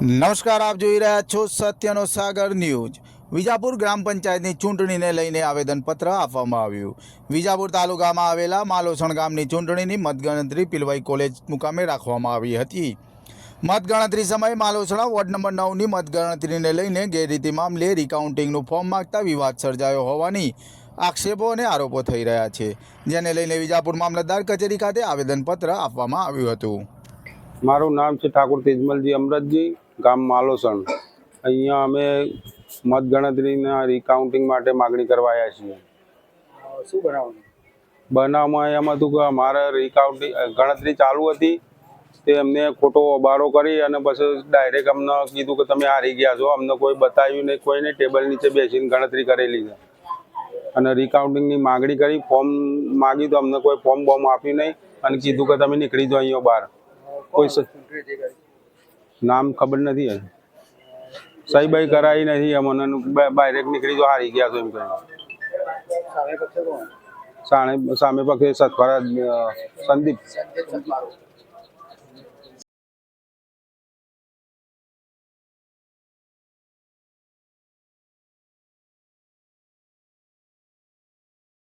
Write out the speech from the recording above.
નમસ્કાર, આપ જોઈ રહ્યા છો સત્યનો સાગર ન્યૂઝ. વિજાપુર ગ્રામ પંચાયતની ચૂંટણીને લઈને આવેદનપત્ર આપવામાં આવ્યું. વિજાપુર તાલુકામાં આવેલા માલોસણ ગામની ચૂંટણીની મતગણતરી પિલવાઈ કોલેજ મુકામે રાખવામાં આવી હતી. મતગણતરી સમયે માલોસણા વોર્ડ નંબર નવની મતગણતરીને લઈને ગેરરીતિ મામલે રિકાઉન્ટિંગનું ફોર્મ માગતા વિવાદ સર્જાયો હોવાની આક્ષેપો અને આરોપો થઈ રહ્યા છે, જેને લઈને વિજાપુર મામલતદાર કચેરી ખાતે આવેદનપત્ર આપવામાં આવ્યું હતું. મારું નામ છે ઠાકુર તેજમલજી અમરતજી. ગામ માલોસણ અહીંયા અમે મતગણતરીના રિકાઉન્ટિંગ માટે માગણી કરવા આવ્યા છીએ. શું બનાવવાનું? બનાવમાં એમ હતું કે અમારે રિકાઉન્ટિંગ ગણતરી ચાલુ હતી. તે અમને ખોટો અબારો કરી અને પછી ડાયરેક્ટ અમને કીધું કે તમે હારી ગયા છો. અમને કોઈ બતાવ્યું નહીં કોઈને ટેબલ નીચે બેસીને ગણતરી કરેલી છે. અને રિકાઉન્ટિંગની માગણી કરી ફોર્મ માગ્યું તો અમને કોઈ ફોર્મ બોર્મ આપ્યું નહીં અને કીધું કે તમે નીકળી જાઓ અહીંયા બહાર. કોઈ નામ ખબર નથી સહી બહી કરાવી નથી અમને ડાયરેક્ટ નીકળી તો હારી ગયા છો એમ કહે સામે પક્ષે કોણ? સામે સામે પક્ષે સતવારા સંદીપ.